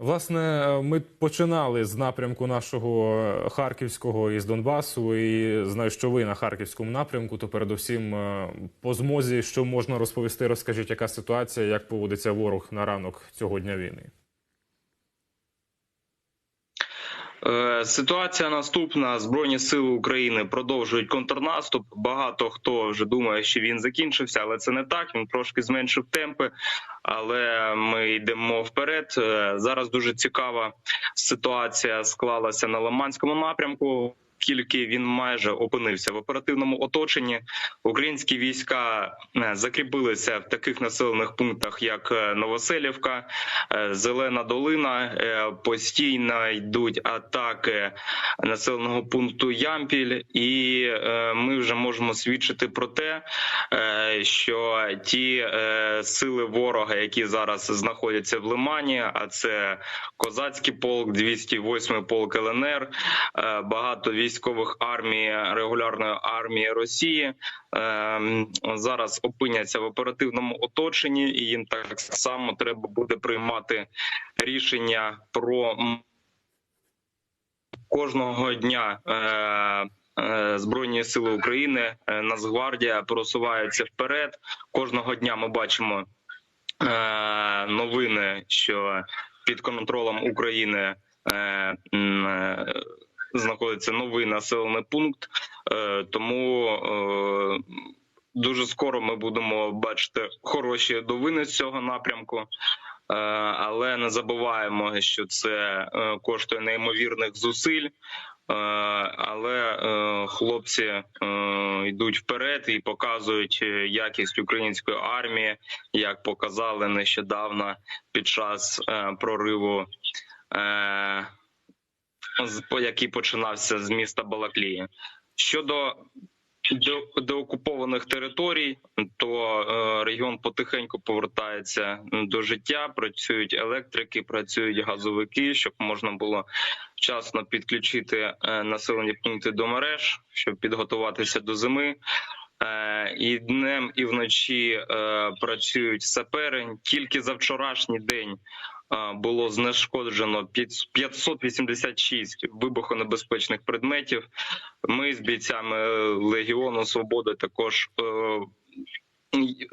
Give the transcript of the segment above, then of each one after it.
Власне, ми починали з напрямку нашого е, харківського із Донбасу, і знаю, що ви на харківському напрямку. То передусім е, по змозі, що можна розповісти, розкажіть, яка ситуація, як поводиться ворог на ранок цього дня війни. Е, Ситуація наступна: Збройні сили України продовжують контрнаступ. Багато хто вже думає, що він закінчився, але це не так. Він трошки зменшив темпи, але ми йдемо вперед. Е, Зараз дуже цікава ситуація склалася на Лиманському напрямку. Тільки він майже опинився в оперативному оточенні. Українські війська е, закріпилися в таких населених пунктах, як е, Новоселівка, е, Зелена Долина. Постійно йдуть атаки населеного пункту Ямпіль, і ми вже можемо свідчити про те, що ті сили ворога, які зараз знаходяться в Лимані, а це козацький полк, 208 полк ЛНР, багато військових армій регулярної армії Росії е, зараз опиняться в оперативному оточенні, і їм так само треба буде приймати рішення про кожного дня. Е, е, Збройні сили України, е, Нацгвардія просувається вперед. Кожного дня ми бачимо новини, що під контролем України знаходиться новий населений пункт. Е, Тому е, дуже скоро ми будемо бачити хороші новини з цього напрямку. Е, Але не забуваємо, що це коштує неймовірних зусиль. Але хлопці йдуть вперед і показують якість української армії, як показали нещодавно під час прориву, який починався з міста Балаклії. Щодо до- деокупованих територій, то е, регіон потихеньку повертається до життя. Працюють електрики, працюють газовики, щоб можна було вчасно підключити е, населені пункти до мереж, щоб підготуватися до зими. Е, І днем, і вночі працюють сапери. Тільки за вчорашній день було знешкоджено п'ять- 586 вибухонебезпечних предметів. Ми з бійцями Легіону Свободи також е,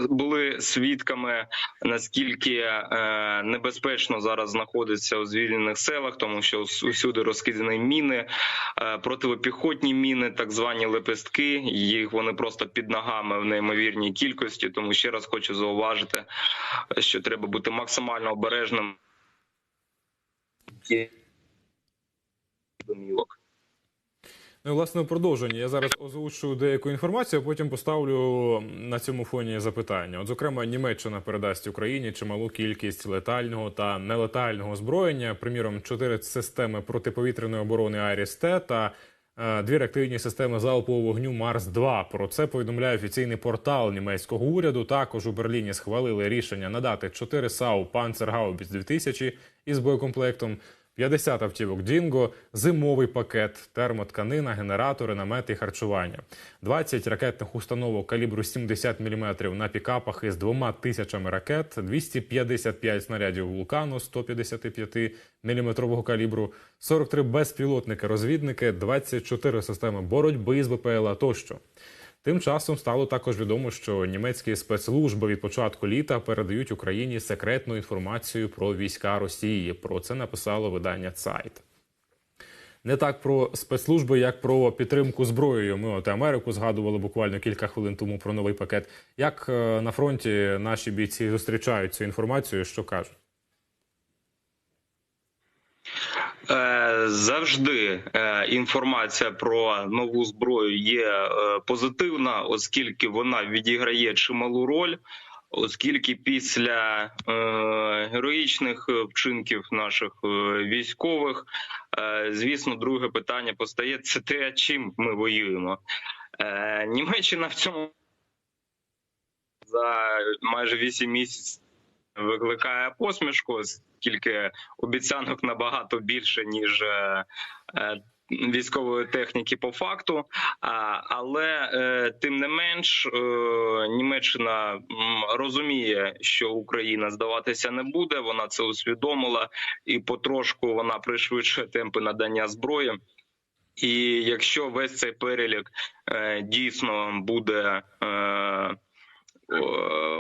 були свідками, наскільки е, небезпечно зараз знаходиться у звільнених селах, тому що ус- усюди розкидані міни, е, противопіхотні міни, так звані лепестки. Їх вони просто під ногами в неймовірній кількості. Тому ще раз хочу зауважити, що треба бути максимально обережним. Домівок. Ну, власне, у продовженні я зараз озвучу деяку інформацію, а потім поставлю на цьому фоні запитання. От, зокрема, Німеччина передасть Україні чималу кількість летального та нелетального озброєння, приміром, чотири системи протиповітряної оборони Аріс-Т та дві реактивні системи залпового вогню Марс 2 Про це повідомляє офіційний портал німецького уряду. Також у Берліні схвалили рішення надати 4 САУ Панцергаубіц 2000 із боєкомплектом. 50 автівок Дінго, зимовий пакет, термотканина, генератори, намети і харчування, 20 ракетних установок калібру 70 мм на пікапах із двома тисячами ракет, 255 снарядів вулкану 155 мм калібру, 43 безпілотники-розвідники, 24 системи боротьби з БПЛА тощо. Тим часом стало також відомо, що німецькі спецслужби від початку літа передають Україні секретну інформацію про війська Росії. Про це написало видання Цайт. Не так про спецслужби, як про підтримку зброєю. Ми от Америку згадували буквально кілька хвилин тому про новий пакет. Як е, на фронті наші бійці зустрічають цю інформацію? Що кажуть? Е, Завжди е, інформація про нову зброю є е, позитивна, оскільки вона відіграє чималу роль. Оскільки після е, героїчних е, вчинків наших е, військових, е, звісно, друге питання постає це те, чим ми воюємо. Е, Німеччина в цьому за майже 8 місяців викликає посмішку, оскільки обіцянок набагато більше ніж е, е, військової техніки по факту. Але е, тим не менш, Німеччина розуміє, що Україна здаватися не буде. Вона це усвідомила, і потрошку вона пришвидшує темпи надання зброї. І якщо весь цей перелік дійсно буде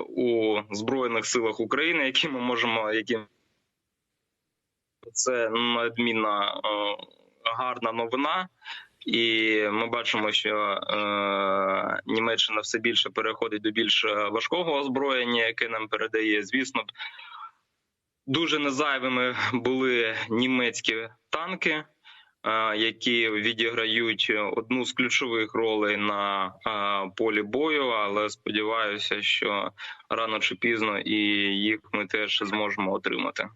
у збройних силах України, які ми можемо, які це надмінна е, гарна новина. І ми бачимо, що е, Німеччина все більше переходить до більш важкого озброєння, яке нам передає. Звісно, дуже незайвими були німецькі танки, е, які відіграють одну з ключових ролей на е, полі бою. Але сподіваюся, що рано чи пізно і їх ми теж зможемо отримати.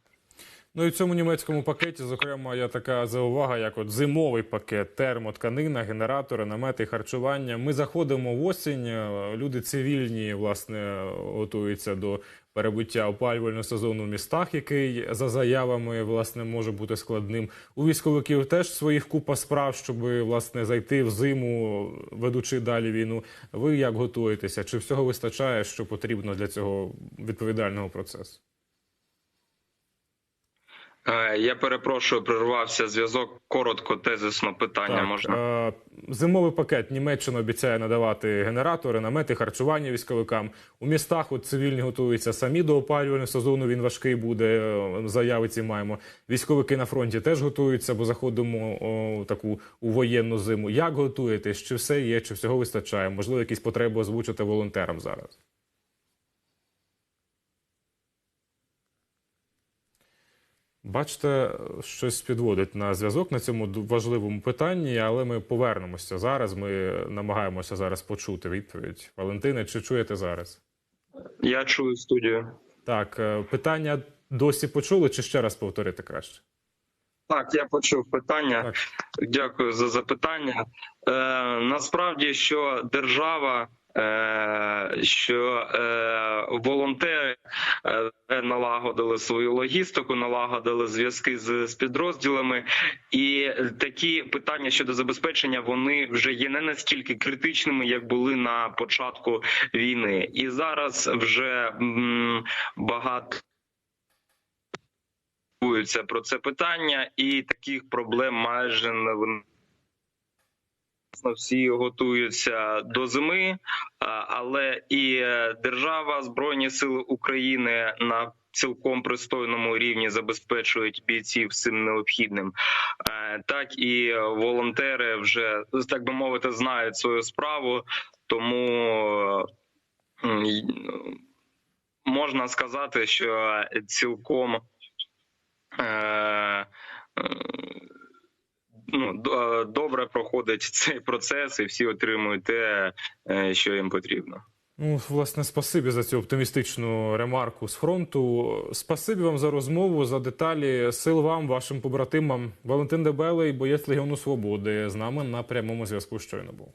Ну і в цьому німецькому пакеті, зокрема, є така заувага, як от зимовий пакет, термотканина, генератори, намети, харчування. Ми заходимо в осінь. е, Люди цивільні власне готуються до перебуття опалювального сезону в містах, який за заявами власне може бути складним. У військовиків теж своїх купа справ, щоб власне зайти в зиму, ведучи далі війну. Ви як готуєтеся? Чи всього вистачає, що потрібно для цього відповідального процесу? Е, Я перепрошую, прервався зв'язок. Коротко, тезисно питання Так, можна. е, зимовий пакет Німеччина обіцяє надавати генератори, намети, харчування військовикам. У містах от цивільні готуються самі до опалювального сезону. Він важкий буде. е, Заяви ці маємо. Військовики на фронті теж готуються, бо заходимо о, таку у воєнну зиму. Як готуєтесь? Чи все є, чи всього вистачає? Можливо, якісь потреби озвучити волонтерам зараз? Бачите, щось підводить на зв'язок на цьому важливому питанні, але ми повернемося зараз. Ми намагаємося зараз почути відповідь. Валентине, чи чуєте зараз? Я чую студію. Так, е, питання досі почули, чи ще раз повторити краще? Так, я почув питання. Так. Дякую за запитання. Е, насправді, що держава, е, що е, волонтери налагодили свою логістику, налагодили зв'язки з, з підрозділами, і такі питання щодо забезпечення вони вже є не настільки критичними, як були на початку війни. І зараз вже м, багато про це питання, і таких проблем майже не виникає. Всі готуються до зими, але і е, держава, збройні сили України на цілком пристойному рівні забезпечують бійців всім необхідним. Е, Так і волонтери вже так би мовити знають свою справу, тому е, можна сказати, що цілком ну, добре проходить цей процес, і всі отримують те, е, що їм потрібно. Ну, власне, спасибі за цю оптимістичну ремарку з фронту. Спасибі вам за розмову, за деталі. Сил вам, вашим побратимам. Валентин Дебелий, боєць Легіону Свободи, з нами на прямому зв'язку щойно був.